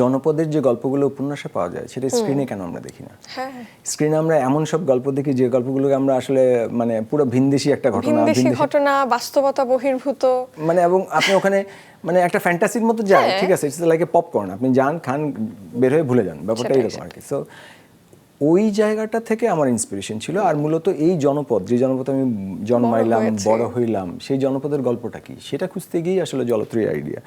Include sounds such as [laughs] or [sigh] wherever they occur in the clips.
জনপদের যে গল্পগুলো উপন্যাসে পাওয়া যায় সেটা স্ক্রিনে কেন আমরা দেখি না? হ্যাঁ স্ক্রিনে আমরা এমন সব গল্প দেখি যে গল্পগুলোকে আমরা আসলে মানে পুরো ভিনদেশি একটা ঘটনা ভিনদেশি ঘটনা বাস্তবতা বহির্ভূত। মানে এবং আপনি ওখানে মানে একটা ফ্যান্টাসির মতো যায় হ্যাঁ। ঠিক আছে? ইটস লাইক এ পপকর্ন আপনি যান খান বের হয়ে ভুলে যান ব্যাপারটা এরকম আর কি সো ওই জায়গাটা থেকে আমার ইন্সপিরেশন ছিল আর মূলত এই জনপদ যে জনপদ আমি জন্মাইলাম বড় হইলাম সেই জনপদের গল্পটা কি? সেটা খুঁজতে গিয়েই আসলে জলত্রী আইডিয়া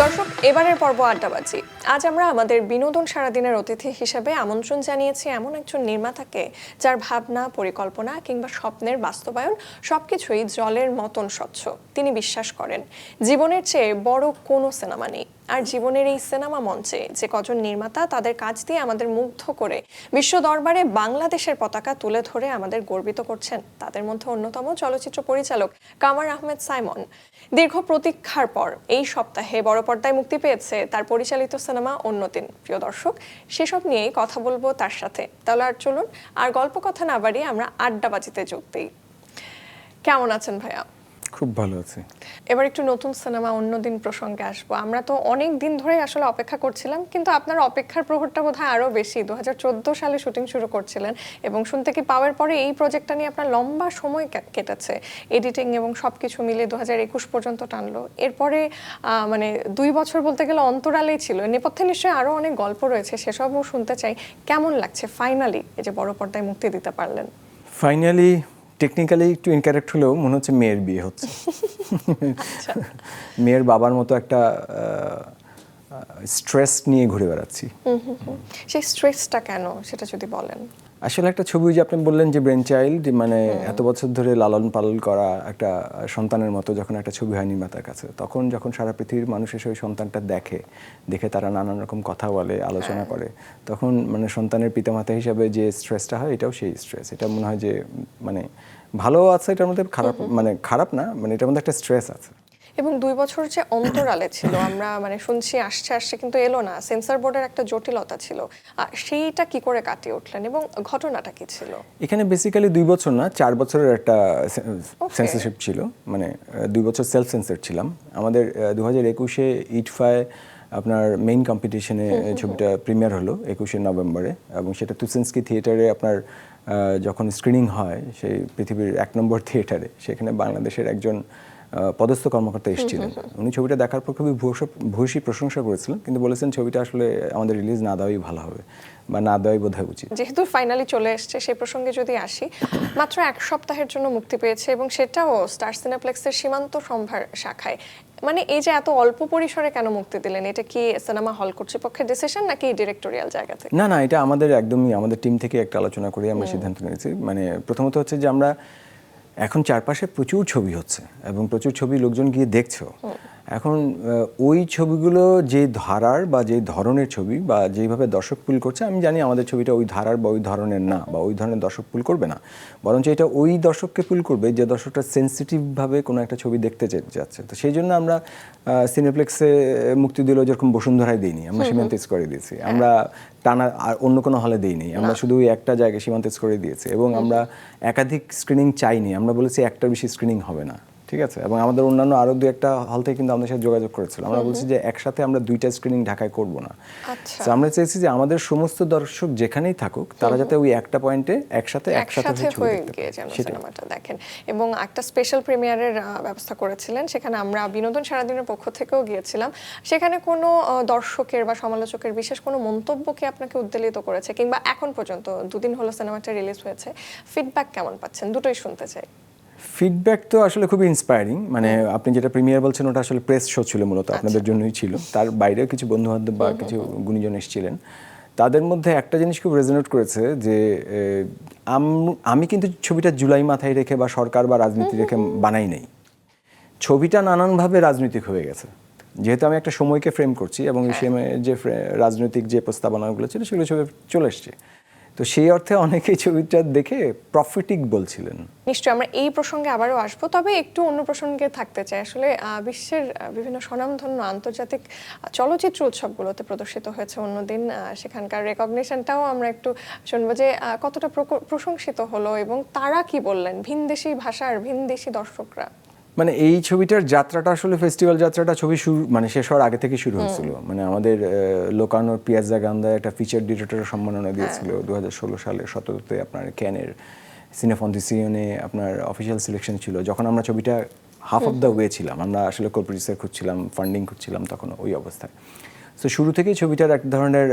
দর্শক, এবারের পর্ব আড্ডাবাজি। আজ আমরা আমাদের বিনোদন সারাদিনের অতিথি হিসেবে আমন্ত্রণ জানিয়েছি এমন একজন নির্মাতাকে যার ভাবনা, পরিকল্পনা কিংবা স্বপ্নের বাস্তবায়ন সবকিছুই জলের মতন স্বচ্ছ। তিনি বিশ্বাস করেন, জীবনের চেয়ে বড় কোনো সিনেমা নেই। আর জীবনের এই সিনেমা মঞ্চে যে কজন নির্মাতা তাদের কাজ দিয়ে আমাদের মুগ্ধ করে বিশ্ব দরবারে বাংলাদেশের পতাকা তুলে ধরে আমাদের গর্বিত করছেন তাদের মধ্যে অন্যতম চলচ্চিত্র পরিচালক কামার আহমেদ সাইমন। দীর্ঘ প্রতীক্ষার পর এই সপ্তাহে বড় পর্দায় মুক্তি পেয়েছে তার পরিচালিত সিনেমা অন্যদিন। প্রিয় দর্শক, সেসব নিয়েই কথা বলব তার সাথে। তাহলে আর চলুন, আর গল্প কথা না বাড়িয়ে আমরা আড্ডাবাজিতে যোগ দিই। কেমন আছেন ভাইয়া? খুব ভালো আছে। এবার একটু নতুন সিনেমা অন্যদিন প্রসঙ্গে আসব। আমরা তো অনেক দিন ধরেই আসলে অপেক্ষা করছিলাম কিন্তু আপনার অপেক্ষার প্রহরটা বোধহয় আরও বেশি। দুহাজার চোদ্দ সালে শুটিং শুরু করছিলেন এবং শুনতে কি পাওয়ার পরে এই প্রজেক্টটা নিয়ে আপনার লম্বা সময় কেটেছে? এডিটিং এবং সব কিছু মিলে দু হাজার একুশ পর্যন্ত টানলো। এরপরে মানে দুই বছর বলতে গেলে অন্তরালেই ছিল। নেপথ্যে নিশ্চয়ই আরও অনেক গল্প রয়েছে সেসবও শুনতে চাই। কেমন লাগছে? ফাইনালি এই যে বড় পর্দায় মুক্তি দিতে পারলেন। ফাইনালি টেকনিক্যালি একটু ইনকারেক্ট হলেও মনে হচ্ছে মেয়ের বিয়ে হচ্ছে। আচ্ছা। মেয়ের বাবার মতো একটা স্ট্রেস নিয়ে ঘুরে বেড়াচ্ছি। হুম হুম হুম। সেই স্ট্রেসটা কেন সেটা যদি বলেন? আসলে একটা ছবি যে আপনি বললেন যে ব্রেন চাইল্ড মানে এত বছর ধরে লালন পালন করা একটা সন্তানের মতো যখন একটা ছবি হয় নির্মাতার কাছে তখন যখন সারা পৃথিবীর মানুষ এসে ওই সন্তানটা দেখে দেখে তারা নানান রকম কথা বলে আলোচনা করে তখন মানে সন্তানের পিতামাতা হিসাবে যে স্ট্রেসটা হয় এটাও সেই স্ট্রেস এটা মনে হয় যে মানে ভালো আছে এটার মধ্যে খারাপ মানে খারাপ না মানে এটার মধ্যে একটা স্ট্রেস আছে। এবং দুই বছর যে অন্তরালে ছিল আমরা মানে শুনছি আসছে আসছে কিন্তু এলো না। সেন্সর বোর্ডের একটা জটিলতা ছিল। আর সেইটা কি করে কাটিয়ে উঠলেন এবং ঘটনাটা কি ছিল? এখানে বেসিক্যালি দুই বছর না চার বছরের একটা. সেন্সরশিপ ছিল। মানে দুই বছর সেলফ সেন্সর ছিলাম। আমাদের দু হাজার একুশে ইটফায় আপনার মেইন কম্পিটিশনে ছবিটা প্রিমিয়ার হলো একুশে নভেম্বরে এবং সেটা তুসেন্সকি থিয়েটারে আপনার যখন স্ক্রিনিং হয় সেই পৃথিবীর এক নম্বর থিয়েটারে সেখানে বাংলাদেশের একজন পদস্থ কর্মকর্তা এসেছিলেন। উনি ছবিটা দেখার পর খুবই ভূয়সী- প্রশংসা করেছিলেন কিন্তু বলেছেন ছবিটা আসলে আমাদের রিলিজ না দেওয়াই ভালো হবে বা না দেওয়াই বোধ উচিত। যেহেতু ফাইনালি চলে এসছে সেই প্রসঙ্গে যদি আসি মাত্র এক সপ্তাহের জন্য মুক্তি পেয়েছে এবং সেটাও স্টার সিনেপ্লেক্সের সীমান্ত সম্ভার শাখায়। মানে এই যে এত অল্প পরিসরে কেন মুক্তি দিলেন? এটা কি সিনেমা হল কর্তৃপক্ষের ডিসিশন নাকি ডিরেক্টোরিয়াল জায়গা থেকে? না না এটা আমাদের একদমই আমাদের টিম থেকে একটা আলোচনা করে আমরা সিদ্ধান্ত নিয়েছি। মানে প্রথমত হচ্ছে যে আমরা এখন চারপাশে প্রচুর ছবি হচ্ছে এবং প্রচুর ছবি লোকজন গিয়ে দেখছ। এখন ওই ছবিগুলো যে ধারার বা যে ধরনের ছবি বা যেইভাবে দর্শক পুল করছে আমি জানি আমাদের ছবিটা ওই ধারার বা ওই ধরনের না বা ওই ধরনের দর্শক পুল করবে না। বরঞ্চ এটা ওই দর্শককে পুল করবে যে দর্শকটা সেন্সিটিভভাবে কোনো একটা ছবি দেখতে যাচ্ছে। তো সেই জন্য আমরা সিনেপ্লেক্সে মুক্তি দিল যেরকম বসুন্ধরায় দিইনি আমরা সীমান্ত করে দিয়েছি। আমরা টানা আর অন্য কোনো হলে দিইনি আমরা শুধু ওই একটা জায়গায় সীমান্ত করে দিয়েছি এবং আমরা একাধিক স্ক্রিনিং চাইনি। আমরা বলেছি একটা বেশি স্ক্রিনিং হবে না। ঠিক আছে? এবং আমাদের অন্যান্য আরও দু একটা হল থেকে কিন্তু আমাদের সাথে যোগাযোগ করেছিল। আমরা বলছি যে একসাথে আমরা দুইটা স্ক্রিনিং ঢাকায় করব না। আচ্ছা। তো আমরা চাইছি যে আমাদের সমস্ত দর্শক যেখানেই থাকুক তারা যাতে ওই একটা পয়েন্টে একসাথে একসাথে হয়ে গিয়ে যেন সিনেমাটা দেখেন। এবং একটা স্পেশাল প্রিমিয়ারের ব্যবস্থা করেছিলেন। সেখানে আমরা বিনোদন সারাদিনের পক্ষ থেকেও গিয়েছিলাম। সেখানে কোনো দর্শকের বা সমালোচকের বিশেষ কোনো মন্তব্য কি আপনাকে উদ্বেলিত করেছে? কিংবা এখন পর্যন্ত দুদিন হলো সিনেমাটা রিলিজ হয়েছে। ফিডব্যাক কেমন পাচ্ছেন? দুটোই শুনতে চাই। ফিডব্যাক তো আসলে খুবই ইন্সপায়ারিং মানে আপনি যেটা প্রিমিয়ার বলছেন ওটা আসলে প্রেস শো ছিল মূলত আচ্ছা। আপনাদের জন্যই ছিল। তার বাইরেও কিছু বন্ধু বান্ধব বা কিছু গুণীজন এসেছিলেন। তাদের মধ্যে একটা জিনিস খুব রেজনেট করেছে যে আমি কিন্তু ছবিটা জুলাই মাথায় রেখে বা সরকার বা রাজনীতি রেখে বানাই নাই। ছবিটা নানানভাবে রাজনৈতিক হয়ে গেছে। যেহেতু আমি একটা সময়কে ফ্রেম করছি এবং এই সময়ে যে রাজনৈতিক যে প্রস্তাবনাগুলো ছিল সেগুলো ছবি চলে এসছে। তো সেই অর্থে অনেকেই ছবিটা দেখে প্রফিটিক বলছিলেন। নিশ্চয়ই, আমরা এই প্রসঙ্গে আবারও আসব। তবে একটু অন্য প্রসঙ্গে থাকতে চাই। আসলে বিশ্বের বিভিন্ন স্বনামধন্য আন্তর্জাতিক চলচ্চিত্র উৎসবগুলোতে প্রদর্শিত হয়েছে অন্যদিন সেখানকার রেকগনিশনটাও আমরা একটু শুনব যে কতটা প্রশংসিত হলো এবং তারা কি বললেন? ভিনদেশি ভাষার ভিনদেশি দর্শকরা। মানে এই ছবিটার যাত্রাটা আসলে ফেস্টিভ্যাল যাত্রাটা ছবি শুরু মানে শেষ হওয়ার আগে থেকে শুরু হয়েছিল। মানে আমাদের লোকানোর পিয়াজা গান্দা একটা ফিচার ডিরেক্টরের সম্মাননা দিয়েছিল। দু হাজার ষোলো সালে সতেরোতে আপনার ক্যানের সিনেফন্টিসিয়নে আপনার অফিসিয়াল সিলেকশন ছিল। যখন আমরা ছবিটা হাফ অফ দ্য ওয়ে ছিলাম আমরা আসলে কো প্রডিউসার খুঁজছিলাম ফান্ডিং খুঁজছিলাম তখন ওই অবস্থায়। তো শুরু থেকেই ছবিটার এক ধরনের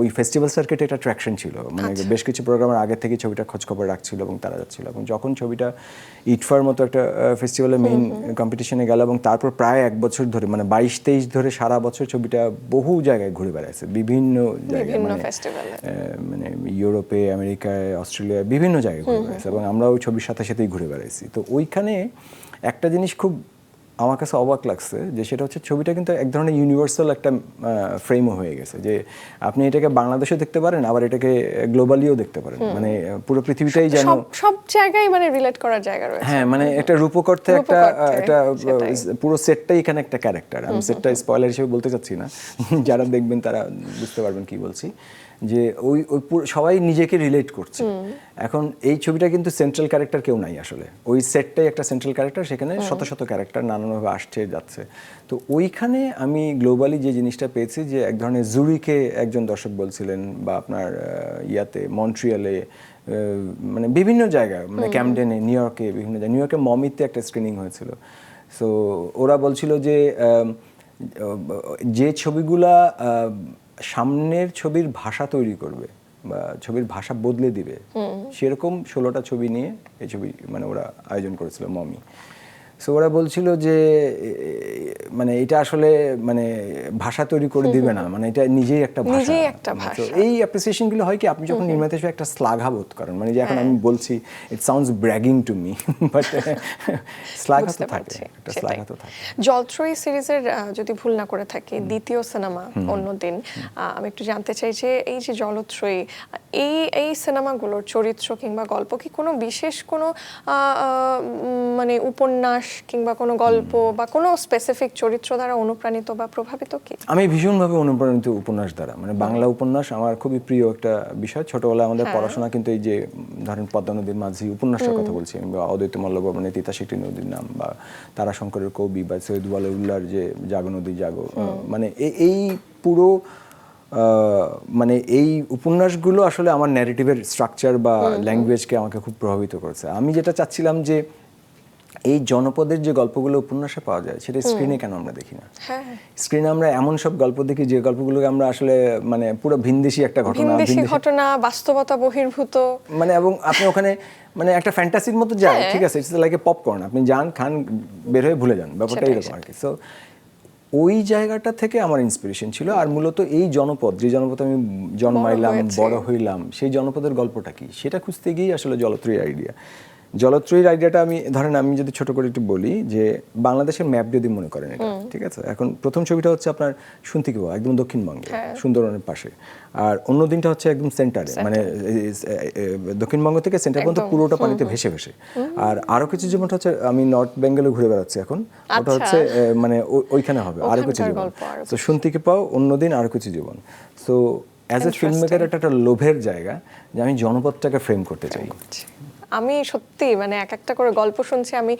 ওই ফেস্টিভ্যাল সার্কিটে একটা ট্র্যাকশন ছিল। মানে বেশ কিছু প্রোগ্রামের আগে থেকে ছবিটা খোঁজখবর রাখছিল এবং তারা যাচ্ছিল। এবং যখন ছবিটা ইটফার মতো একটা ফেস্টিভ্যালের মেইন কম্পিটিশনে গেল এবং তারপর প্রায় এক বছর ধরে মানে বাইশ তেইশ ধরে সারা বছর ছবিটা বহু জায়গায় ঘুরে বেড়াচ্ছে বিভিন্ন জায়গায় মানে মানে ইউরোপে আমেরিকায় অস্ট্রেলিয়ায় বিভিন্ন জায়গায় ঘুরে বেড়াইছে। এবং আমরা ওই ছবির সাথে সাথেই ঘুরে বেড়াইছি। তো ওইখানে একটা জিনিস খুব আমার কাছে অবাক লাগছে যে সেটা হচ্ছে ছবিটা কিন্তু এক ধরনের ইউনিভার্সাল একটা ফ্রেমও হয়ে গেছে। যে আপনি এটাকে বাংলাদেশেও দেখতে পারেন আবার এটাকে গ্লোবালিও দেখতে পারেন। মানে পুরো পৃথিবীটাই যেন সব জায়গায় মানে রিলেট করার জায়গা রয়েছে। হ্যাঁ মানে একটা রূপকর্থে একটা একটা। পুরো সেটটাই এখানে একটা ক্যারেক্টার আমি সেটটা স্পয়লার হিসেবে বলতে চাচ্ছি না। [laughs] যারা দেখবেন তারা বুঝতে পারবেন কি বলছি। যে ওই ওই সবাই নিজেকে রিলেট করছে। এখন এই ছবিটা কিন্তু সেন্ট্রাল ক্যারেক্টার কেউ নাই আসলে। ওই সেটটাই একটা সেন্ট্রাল ক্যারেক্টার সেখানে শত শত ক্যারেক্টার নানানভাবে আসছে যাচ্ছে। তো ওইখানে আমি গ্লোবালি যে জিনিসটা পেয়েছি যে এক ধরনের জুরিকে একজন দর্শক বলছিলেন বা আপনার ইয়াতে মন্ট্রিয়ালে মানে বিভিন্ন জায়গায় মানে ক্যামডেনে নিউ ইয়র্কে বিভিন্ন জায়গায়। নিউ ইয়র্কে মমিতে একটা স্ক্রিনিং হয়েছিল। সো ওরা বলছিল যে যে ছবিগুলা সামনের ছবির ভাষা তৈরি করবে বা ছবির ভাষা বদলে দিবে সেরকম ষোলোটা ছবি নিয়ে এই ছবি মানে ওরা আয়োজন করেছিল মমি। সো ওরা বলছিল যে মানে এটা আসলে মানে ভাষা তৈরি করে দিবে না মানে এটা নিজেই একটা ভাষা। তো ভাষা। এই অ্যাপ্রিসিয়েশনগুলো হয় কি আপনি যখন নির্মাতা হিসেবে একটা শ্লাঘা বোধ করেন মানে যে এখন আমি বলছি it sounds bragging to me but শ্লাঘা তো থাকে একটা। শ্লাঘা তো থাকে। জলত্রয়ী সিরিজের যদি ভুল না করে থাকি দ্বিতীয় সিনেমা অন্যদিন আমি একটু জানতে চাই যে এই যে জলত্রয়ী এই এই সিনেমাগুলোর চরিত্র কিংবা গল্প কি কোনো বিশেষ কোনো মানে উপন্যাস কিংবা কোনো গল্প বা কোনো স্পেসিফিক চরিত্র দ্বারা অনুপ্রাণিত বা প্রভাবিত কি? আমি ভীষণভাবে অনুপ্রাণিত উপন্যাস দ্বারা। মানে বাংলা উপন্যাস আমার খুবই প্রিয় একটা বিষয়। ছোটবেলায় আমাদের পড়াশোনা কিন্তু এই যে ধরেন পদ্মা নদীর মাঝি উপন্যাসের কথা বলছি বা অদ্বৈত মানে তিতাস একটি নদীর নাম বা তারাশঙ্করের কবি বা সৈয়দ ওয়ালিউল্লাহর যে জাগো নদী জাগো। মানে এই পুরো মানে এই উপন্যাসগুলো আসলে আমার ন্যারেটিভের স্ট্রাকচার বা ল্যাঙ্গুয়েজকে আমাকে খুব প্রভাবিত করেছে। আমি যেটা চাচ্ছিলাম যে এই জনপদের যে গল্পগুলো উপন্যাসে পাওয়া যায় সেটা স্ক্রিনে কেন আমরা দেখি না? হ্যাঁ। স্ক্রিনে আমরা এমন সব গল্প দেখি যে গল্পগুলোকে আমরা আসলে মানে পুরো ভিনদেশি একটা ঘটনা ভিনদেশি ঘটনা বাস্তবতা বহির্ভূত। মানে এবং আপনি ওখানে মানে একটা ফ্যান্টাসির মতো যায় হ্যাঁ। ঠিক আছে? ইটস লাইক এ পপকর্ন আপনি যান খান বের হয়ে ভুলে যান ব্যাপারটা এরকম আর কি সো ওই জায়গাটা থেকে আমার ইন্সপিরেশন ছিল আর মূলত এই জনপদ যে জনপদ আমি জন্মাইলাম বড় হইলাম সেই জনপদের গল্পটা কি? সেটা খুঁজতে গিয়েই আসলে জলত্রয়ী আইডিয়া জলত্রয়ীর আইডিয়াটা আমি ধরেন আমি যদি ছোট করে একটু বলি যে বাংলাদেশের ম্যাপ যদি মনে করেন এটা ঠিক আছে? এখন প্রথম ছবিটা হচ্ছে আপনার শুনতিকেবা একদম দক্ষিণবঙ্গে হ্যাঁ। সুন্দরবনের পাশে। আর অন্য দিনটা হচ্ছে একদম সেন্টারে মানে দক্ষিণবঙ্গ থেকে সেন্টার পর্যন্ত পুরোটা পানিতে ভেসে ভেসে। আর আরও কিছু যেমনটা হচ্ছে আমি নর্থ বেঙ্গলে ঘুরে বেড়াচ্ছি এখন। ওটা আচ্ছা। হচ্ছে মানে ওইখানে হবে আরও কিছু জীবন। তো শুনতিকে পাও অন্যদিন আরও কিছু জীবন। So as a film maker এটা একটা লোভের জায়গা যে আমি জনপদটাকে ফ্রেম করতে চাই। আমি সত্যি মানে এক একটা করে গল্প শুনছি আমি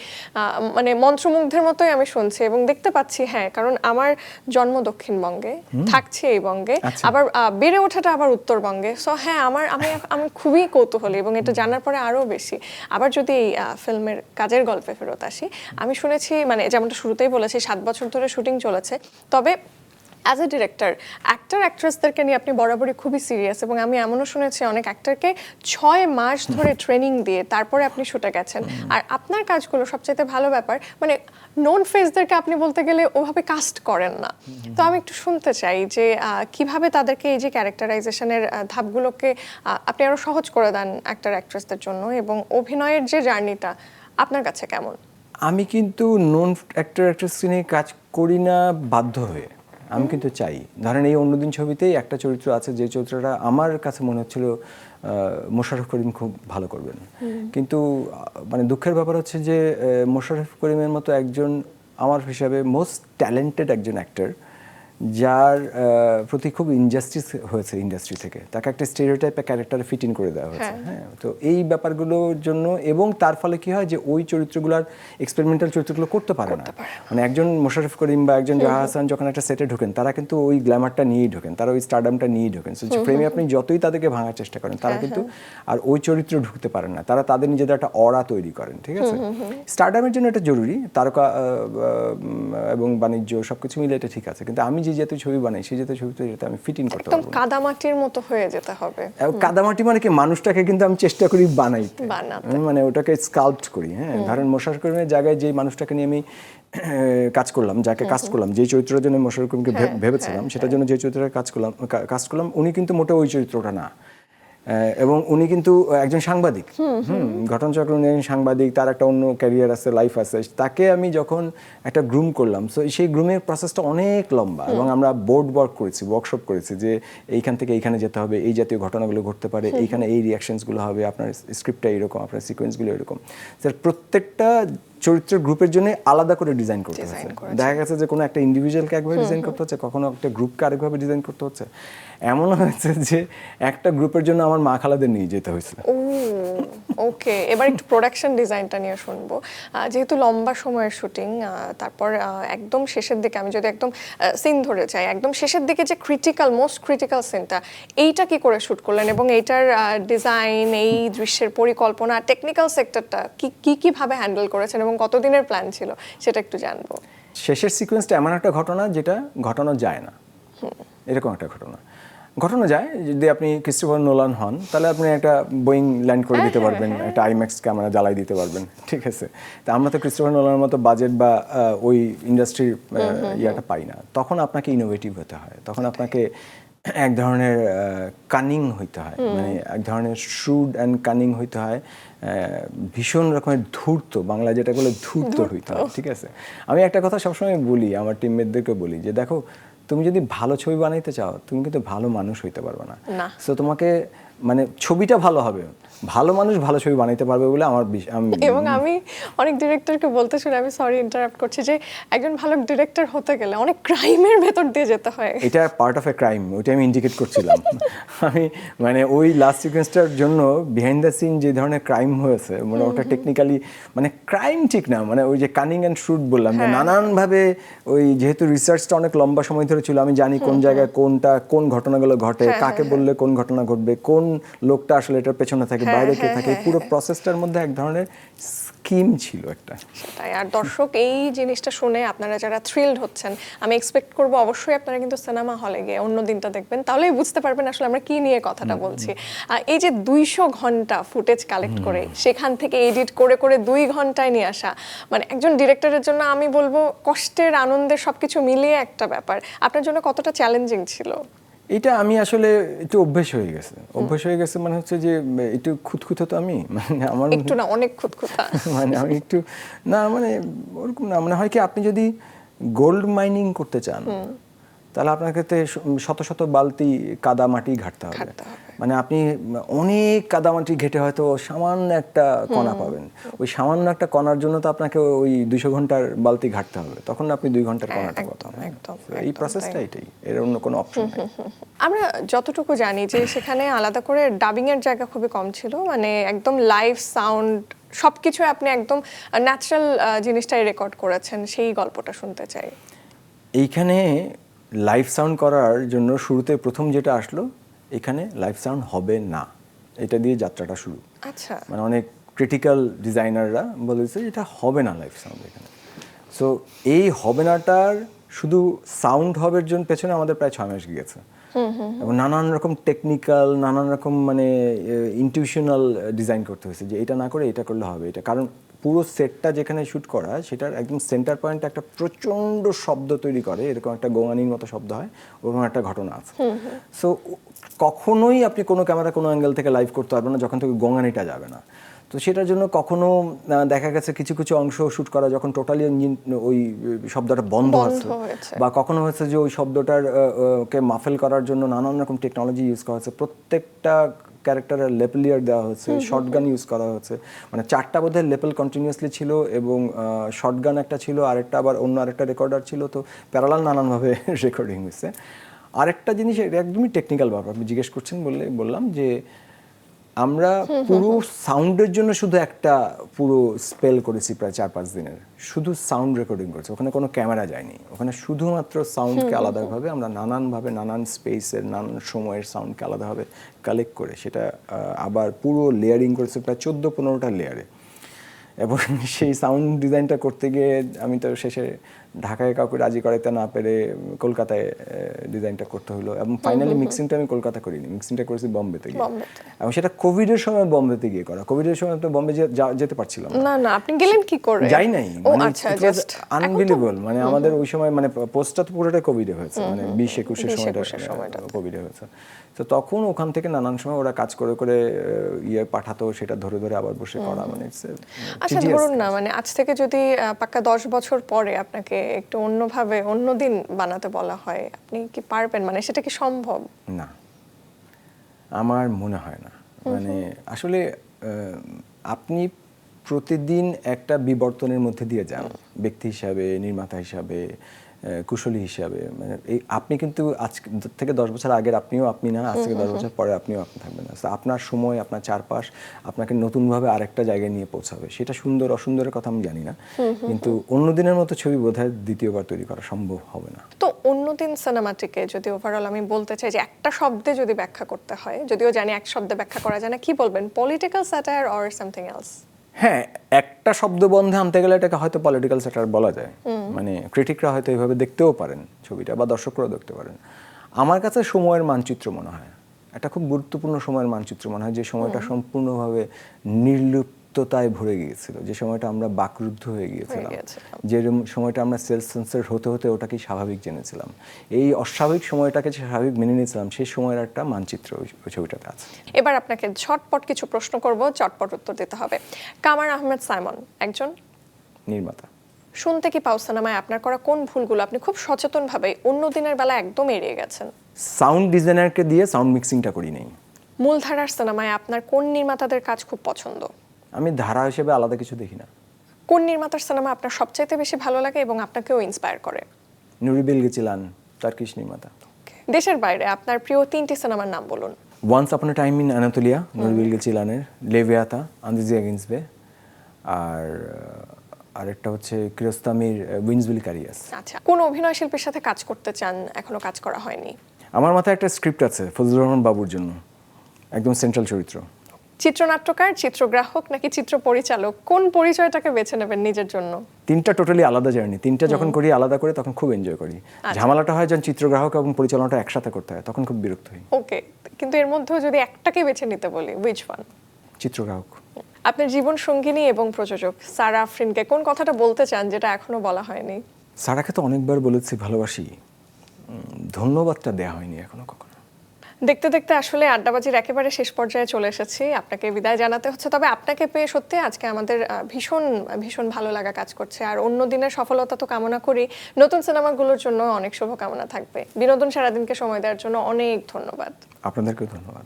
মানে মন্ত্রমুগ্ধের মতোই আমি শুনছি এবং দেখতে পাচ্ছি হ্যাঁ কারণ আমার জন্ম দক্ষিণবঙ্গে থাকছে এই বঙ্গে। আচ্ছা। আবার বেড়ে ওঠাটা আবার উত্তরবঙ্গে। সো হ্যাঁ আমার আমি আমি খুবই কৌতূহলী এবং এটা জানার পরে আরও বেশি। আবার যদি এই ফিল্মের কাজের গল্পে ফেরত আসি আমি শুনেছি মানে যেমনটা শুরুতেই বলেছি সাত বছর ধরে শুটিং চলেছে। তবে অ্যাজ এ ডিরেক্টর অ্যাক্টর অ্যাক্ট্রেসদেরকে নিয়ে আপনি বরাবরই খুবই সিরিয়াস এবং আমি এমনও শুনেছি অনেক অ্যাক্টরকে ছয় মাস ধরে ট্রেনিং দিয়ে তারপরে আপনি শুটে গেছেন। আর আপনার কাজগুলো সবচেয়ে ভালো ব্যাপার মানে নন ফেসদেরকে আপনি বলতে গেলে ওভাবে কাস্ট করেন না। তো আমি একটু শুনতে চাই যে কীভাবে তাদেরকে এই যে ক্যারেক্টারাইজেশনের ধাপগুলোকে আপনি আরও সহজ করে দেন অ্যাক্টর অ্যাক্ট্রেসদের জন্য এবং অভিনয়ের যে জার্নিটা আপনার কাছে কেমন? আমি কিন্তু নন অ্যাক্টর অ্যাক্ট্রেস নিয়ে কাজ করি না বাধ্য হয়ে। আমি কিন্তু চাই। ধরেন এই অন্যদিন ছবিতেই একটা চরিত্র আছে যে চরিত্রটা আমার কাছে মনে হচ্ছিল মোশারফ মোশাররফ করিম খুব ভালো করবেন। কিন্তু মানে দুঃখের ব্যাপার হচ্ছে যে মোশারফ মোশাররফ করিমের মতো একজন আমার হিসাবে মোস্ট ট্যালেন্টেড একজন অ্যাক্টর যার প্রতি খুব ইনজাস্টিস হয়েছে ইন্ডাস্ট্রি থেকে। তাকে একটা স্টেরিওটাইপের ক্যারেক্টারে ফিট ইন করে দেওয়া হয়েছে। হ্যাঁ। তো এই ব্যাপারগুলোর জন্য এবং তার ফলে কি হয় যে ওই চরিত্রগুলোর এক্সপেরিমেন্টাল চরিত্রগুলো করতে পারে না। মানে একজন মোশাররফ করিম বা একজন জাহা হাসান যখন একটা সেটে ঢোকেন তারা কিন্তু ওই গ্ল্যামারটা নিয়েই ঢোকেন তারা ওই স্টারডামটা নিয়েই ঢোকেন। সো ফ্রেমে আপনি যতই তাদেরকে ভাঙার চেষ্টা করেন তারা কিন্তু আর ওই চরিত্র ঢুকতে পারেন না। তারা তাদের নিজেদের একটা অরা তৈরি করেন ঠিক আছে? স্টারডামের জন্য এটা জরুরি। তারকা এবং বাণিজ্য সবকিছু মিলে এটা ঠিক আছে। কিন্তু আমি যে জাতীয় ছবি বানাই সেই জাতীয় ছবিতে যেটা আমি ফিট ইন করতে একদম। কাদামাটির মতো হয়ে যেতে হবে। কাদামাটি মানে কি? মানুষটাকে কিন্তু আমি চেষ্টা করি বানাইতে। আমি মানে ওটাকে স্কাল্পট করি হ্যাঁ? ধরেন মোশার করিমের জায়গায় যে মানুষটাকে নিয়ে আমি কাজ করলাম যাকে কাজ করলাম যে চরিত্রের জন্য মোশার করিমকে হ্যাঁ, ভেবেছিলাম সেটার জন্য যে চরিত্রের কাজ করলাম কাজ করলাম উনি কিন্তু মোটে ওই চরিত্রটা না। এবং উনি কিন্তু একজন সাংবাদিক। হুম ঘটনাচক্র উনি একজন সাংবাদিক তার একটা অন্য ক্যারিয়ার আছে লাইফ আছে। তাকে আমি যখন একটা গ্রুম করলাম সো সেই গ্রুমের প্রসেসটা অনেক লম্বা এবং আমরা বোর্ড ওয়ার্ক করেছি ওয়ার্কশপ করেছি যে এইখান থেকে এইখানে যেতে হবে এই জাতীয় ঘটনাগুলো ঘটতে পারে এইখানে এই রিয়াকশনসগুলো হবে আপনার স্ক্রিপ্টটা এরকম আপনার সিকোয়েন্সগুলো এরকম। স্যার প্রত্যেকটা চরিত্রের গ্রুপের জন্য আলাদা করে ডিজাইন করতে হচ্ছে। দেখা গেছে যে কোনো একটা ইন্ডিভিজুয়ালকে একভাবে ডিজাইন করতে হচ্ছে কখনো একটা গ্রুপকে আরেকভাবে ডিজাইন করতে হচ্ছে। এমন হয়েছে যে একটা গ্রুপের জন্য আমার মা খালাদের নিয়ে যেতে হয়েছিল। ওকে এবার একটু প্রোডাকশন ডিজাইনটা নিয়ে শুনব। যেহেতু লম্বা সময়ের শুটিং তারপর একদম শেষের দিকে আমি যদি একদম সিন ধরে চাই একদম শেষের দিকে যে ক্রিটিক্যাল মোস্ট ক্রিটিক্যাল সিনটা এইটা কি করে শুট করলেন এবং এইটার ডিজাইন এই দৃশ্যের পরিকল্পনা টেকনিক্যাল সেক্টরটা কি কি কীভাবে হ্যান্ডেল করেছেন এবং কতদিনের প্ল্যান ছিল সেটা একটু জানব। শেষের সিকোয়েন্সটা এমন একটা ঘটনা যেটা ঘটানো যায় না। এরকম একটা ঘটনা। ঘটনা যায় যদি আপনি ক্রিস্টোফার নোলান হন তাহলে আপনি একটা বোয়িং ল্যান্ড করে দিতে পারবেন একটা আইম্যাক্স ক্যামেরা জ্বালাই দিতে পারবেন ঠিক আছে? তা আমরা তো ক্রিস্টোফার নোলানের মতো বাজেট বা ওই ইন্ডাস্ট্রির ইয়াটা পাই না। তখন আপনাকে ইনোভেটিভ হতে হয় তখন আপনাকে এক ধরনের কানিং হইতে হয় মানে এক ধরনের শ্রুড অ্যান্ড কানিং হইতে হয় ভীষণ রকমের ধূর্ত বাংলা যেটা বলে ধূর্ত হইতে হয় ঠিক আছে? আমি একটা কথা সবসময় বলি আমার টিমমেটদেরকে বলি যে দেখো তুমি যদি ভালো ছবি বানাইতে চাও তুমি কিন্তু ভালো মানুষ হইতে পারবে না। তো সো তোমাকে মানে ছবিটা ভালো হবে। ভালো মানুষ ভালো ছবি বানাইতে পারবে বলে আমার [laughs] এবং আমি অনেক ডিরেক্টরকে বলতে শুনে আমি সরি ইন্টারাপ্ট করছি যে একজন ভালো ডিরেক্টর হতে গেলে অনেক ক্রাইমের ভেতর দিয়ে যেতে হয়। এটা পার্ট অফ এ ক্রাইম ওইটা আমি ইন্ডিকেট করছিলাম। [laughs] আমি মানে ওই লাস্ট সিকোয়েন্সটার জন্য বিহাইন্ড দ্য সিন যে ধরনের ক্রাইম হয়েছে মানে ওটা টেকনিক্যালি মানে ক্রাইম ঠিক না মানে ওই যে কানিং অ্যান্ড শুট বললাম যে নানানভাবে ওই যেহেতু রিসার্চটা অনেক লম্বা সময় ধরে ছিল আমি জানি কোন জায়গায় কোনটা কোন ঘটনাগুলো ঘটে কাকে বললে কোন ঘটনা ঘটবে কোন লোকটা আসলে এটার পেছনে থাকে বাইরে কে থাকে পুরো প্রসেসটার মধ্যে এক ধরনের স্কিম ছিল একটা। সেটাই। আর দর্শক এই জিনিসটা শুনে আপনারা যারা থ্রিলড হচ্ছেন আমি এক্সপেক্ট করব অবশ্যই আপনারা কিন্তু সিনেমা হলে গিয়ে অন্য দিনটা দেখবেন। তাহলেই বুঝতে পারবেন আসলে আমরা কি নিয়ে কথাটা বলছি। আর এই যে দুইশো ঘণ্টা ফুটেজ কালেক্ট করে সেখান থেকে এডিট করে করে দুই ঘন্টায় নিয়ে আসা মানে একজন ডিরেক্টরের জন্য আমি বলব কষ্টের আনন্দের সবকিছু মিলিয়ে একটা ব্যাপার। আপনার জন্য কতটা চ্যালেঞ্জিং ছিল? এটা আমি আসলে একটু অভ্যেস হয়ে গেছে। অভ্যেস হয়ে গেছে মানে হচ্ছে যে একটু খুঁতখুঁতো তো আমি। [laughs] মানে আমার একটু না অনেক খুঁতখুঁতা। [laughs] মানে আমি একটু না মানে ওরকম না। মানে হয় কি আপনি যদি গোল্ড মাইনিং করতে চান তাহলে আপনার ক্ষেত্রে শত শত বালতি কাদা মাটি ঘাটতে ঘাঁটতে হবে। মানে আপনি অনেক কাদামাটি ঘেটে হয়তো সামান্য একটা কণা পাবেন। ওই সামান্য একটা কণার জন্য তো আপনাকে ওই দুশো ঘণ্টার বালতি ঘাটতে হবে। তখন আপনি দুই ঘণ্টার কণাটা পাবেন। একদম, এই প্রসেসটা এটাই। এর অন্য কোনো অপশন নেই। [laughs] আমরা যতটুকু জানি যে সেখানে আলাদা করে ডাবিং এর জায়গা খুবই কম ছিল। মানে একদম লাইভ সাউন্ড সবকিছু আপনি একদম ন্যাচারাল জিনিসটাই রেকর্ড করেছেন। সেই গল্পটা শুনতে চাই। এইখানে লাইভ সাউন্ড করার জন্য শুরুতে প্রথম যেটা আসলো এখানে লাইফ সাউন্ড হবে না। এটা দিয়ে যাত্রাটা শুরু। আচ্ছা। মানে অনেক ক্রিটিক্যাল ডিজাইনাররা বলেছে এটা হবে না লাইফ সাউন্ড এখানে। সো এই হবে নাটার শুধু সাউন্ড হবের জন্য পেছনে আমাদের প্রায় ছয় মাস গিয়েছে। এবং নানান রকম টেকনিক্যাল নানান রকম মানে ইনটিউশনাল ডিজাইন করতে হয়েছে যে এটা না করে এটা করলে হবে এটা। কারণ পুরো সেটটা যেখানে শ্যুট করা সেটার একদম সেন্টার পয়েন্ট একটা প্রচণ্ড শব্দ তৈরি করে এরকম একটা গোঙানির মতো শব্দ হয় ওরকম একটা ঘটনা আছে। সো কখনোই আপনি কোনো ক্যামেরা কোনো অ্যাঙ্গেল থেকে লাইভ করতে পারবেন না যখন থেকে গোঙানিটা যাবে না। তো সেটার জন্য কখনো দেখা গেছে কিছু কিছু অংশ শ্যুট করা যখন টোটালি ইঞ্জিন ওই শব্দটা বন্ধ আছে হয়েছে। বা কখনো হয়েছে যে ওই শব্দটার কে মাফেল করার জন্য নানান রকম টেকনোলজি ইউজ করা হয়েছে। প্রত্যেকটা ক্যারেক্টারের লেপেলিয়ার দেওয়া হচ্ছে শর্ট গান ইউজ করা হচ্ছে মানে চারটা বোধহয় লেপেল কন্টিনিউয়াসলি ছিল এবং শর্ট গান একটা ছিল আরেকটা আবার অন্য আরেকটা রেকর্ডার ছিল। তো প্যারালাল নানানভাবে [laughs] রেকর্ডিং হয়েছে। আরেকটা জিনিস একদমই টেকনিক্যাল ব্যাপার। আপনি জিজ্ঞেস করছেন বললে বললাম যে আমরা পুরো সাউন্ডের জন্য শুধু একটা পুরো স্পেল করেছি প্রায় চার পাঁচ দিনের। শুধু সাউন্ড রেকর্ডিং করেছি। ওখানে কোনো ক্যামেরা যায়নি। ওখানে শুধুমাত্র সাউন্ডকে আলাদাভাবে আমরা নানানভাবে নানান স্পেসের নানান সময়ের সাউন্ডকে আলাদাভাবে কালেক্ট করে সেটা আবার পুরো লেয়ারিং করেছে প্রায় চোদ্দ পনেরোটা লেয়ারে। এবং সেই সাউন্ড ডিজাইনটা করতে গিয়ে আমি তো শেষে ঢাকায় কাউকে রাজি করাইতে না পেরে কলকাতায় ডিজাইনটা করতে হলো এবং ফাইনালি মিক্সিংটা আমি কলকাতা করিনি। মিক্সিংটা করেছি বম্বেতে গিয়ে। এবং সেটা কোভিডের সময় বম্বেতে গিয়ে করা। কোভিডের সময় তো বম্বে যেতে পারছিলাম না। না আপনি গেলেন কি করে? যাই নাই। ও মানে আচ্ছা আনবিলিভেবল মানে আমাদের ওই সময় মানে পোস্টটা তো পুরোটা কোভিডে হয়েছে। মানে বিশ একুশের সময়টা। কোভিডে হয়েছে। তো তখন ওখান থেকে নানান সময় ওরা কাজ করে করে ইয়ে পাঠাতো সেটা ধরে ধরে আবার বসে করা। মানে আচ্ছা ধরুন না মানে আজ থেকে যদি পাক্কা দশ বছর পরে আপনাকে একটু অন্যভাবে অন্যদিন বানাতে বলা হয়। আপনি কি পারবেন? মানে সেটা কি সম্ভব? না। আমার মনে হয় না। মানে আসলে আহ, আপনি প্রতিদিন একটা বিবর্তনের মধ্যে দিয়ে যান। ব্যক্তি হিসাবে নির্মাতা হিসাবে কুশলী হিসাবে। মানে এই আপনি কিন্তু আজ থেকে দশ বছর আগের আপনিও আপনি না আজ থেকে দশ বছর পরে আপনিও আপনি থাকবেন না। আপনার সময় আপনার চারপাশ আপনাকে নতুনভাবে আরেকটা জায়গায় নিয়ে পৌঁছাবে। সেটা সুন্দর অসুন্দরের কথা আমি জানি না। কিন্তু অন্য দিনের মতো ছবি বোধহয় দ্বিতীয়বার তৈরি করা সম্ভব হবে না। তো অন্যদিন সিনেমাটিকে যদি ওভারঅল আমি বলতে চাই যে একটা শব্দে যদি ব্যাখ্যা করতে হয় যদিও জানি এক শব্দে ব্যাখ্যা করা যায় না কি বলবেন? Political satire or something else হ্যাঁ একটা শব্দ বন্ধে আনতে গেলে এটাকে হয়তো পলিটিক্যাল স্যাটার বলা যায়। মানে ক্রিটিকরা হয়তো এইভাবে দেখতেও পারেন ছবিটা বা দর্শকরাও দেখতে পারেন। আমার কাছে সময়ের মানচিত্র মনে হয়। একটা খুব গুরুত্বপূর্ণ সময়ের মানচিত্র মনে হয় যে সময়টা সম্পূর্ণভাবে নির্লিপ্ততায় ভরে গিয়েছিল। যে সময়টা আমরা বাকরুদ্ধ হয়ে গিয়েছিলাম। যে সময়টা আমরা সেলফ সেন্সার হতে হতে ওটাকেই স্বাভাবিক জেনেছিলাম। এই অস্বাভাবিক সময়টাকে যে স্বাভাবিক মেনে নিয়েছিলাম সেই সময়ের একটা মানচিত্র ওই- ওই ছবিটাতে আছে। এবার আপনাকে ঝটপট কিছু প্রশ্ন করব চটপট উত্তর দিতে হবে। কামার আহমেদ সাইমন একজন নির্মাতা। শুনতে কি পাও সিনেমায় আপনার করা কোন ভুলগুলো আপনি খুব সচেতনভাবে অন্য দিনের বেলা একদম এড়িয়ে গেছেন? সাউন্ড ডিজাইনারকে দিয়ে সাউন্ড মিক্সিংটা করি নেই। মূলধারার সিনেমায় আপনার কোন নির্মাতাদের কাজ খুব পছন্দ? আমি ধারা হিসেবে আলাদা কিছু দেখি না। কোন নির্মাতার সিনেমা আপনার সবচাইতে বেশি ভালো লাগে এবং আপনাকেও ইন্সপায়ার করে? নুরিবেল গেছিলান টার্কিশ নির্মাতা। দেশের বাইরে আপনার প্রিয় তিনটি সিনেমার নাম বলুন। Once upon a time in Anatolia নুরিবেল গেছিলানের লেভিয়াতা আন্দিজিয়া গিন্সবে আর আরেকটা হচ্ছে কিরস্তামির উইন্সবিল কারিয়াস আচ্ছা কোন অভিনয় শিল্পীর সাথে কাজ করতে চান এখনও কাজ করা হয়নি? আমার মাথায় একটা স্ক্রিপ্ট আছে ফজলুর রহমান বাবুর জন্য। একদম সেন্ট্রাল চরিত্র। চিত্রনাট্যকার চিত্রগ্রাহক নাকি চিত্র পরিচালক? কোন পরিচয়টাকে বেছে নেবেন নিজের জন্য? তিনটা টোটালি আলাদা জার্নি তিনটা যখন করি আলাদা করে তখন খুব এনজয় করি। ঝামেলাটা হয় যখন চিত্রগ্রাহক এবং পরিচালনাটা একসাথে করতে হয় তখন খুব বিরক্ত হই। ওকে কিন্তু এর মধ্যেও যদি একটাকে বেছে নিতে বলি উইচ ওয়ান চিত্রগ্রাহক। আপনার জীবন সঙ্গিনী এবং প্রযোজক সারা আফরিনকে কোন কথাটা বলতে চান যেটা এখনও বলা হয়নি? সারাকে তো অনেকবার বলেছি ভালোবাসি। ধন্যবাদটা দেওয়া হয়নি এখনও কখনো। দেখতে দেখতে আসলে আড্ডাবাজির একেবারে শেষ পর্যায়ে চলে এসেছি। আপনাকে বিদায় জানাতে হচ্ছে। তবে আপনাকে পেয়ে সত্যি আজকে আমাদের ভীষণ ভীষণ ভালো লাগা কাজ করছে। আর অন্য দিনের সফলতা তো কামনা করি। নতুন সিনেমাগুলোর জন্য অনেক শুভকামনা থাকবে। বিনোদন সারাদিনকে সময় দেওয়ার জন্য অনেক ধন্যবাদ। আপনাদেরকে ধন্যবাদ।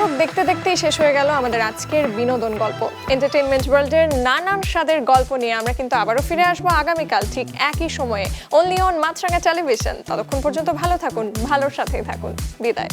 দর্শক দেখতে দেখতেই শেষ হয়ে গেল আমাদের আজকের বিনোদন গল্প। এন্টারটেনমেন্ট ওয়ার্ল্ডের নানান স্বাদের গল্প নিয়ে আমরা কিন্তু আবারও ফিরে আসব আগামীকাল ঠিক একই সময়ে। অনলি অন মাছরাঙা টেলিভিশন ততক্ষণ পর্যন্ত ভালো থাকুন, ভালোর সাথেই থাকুন। বিদায়।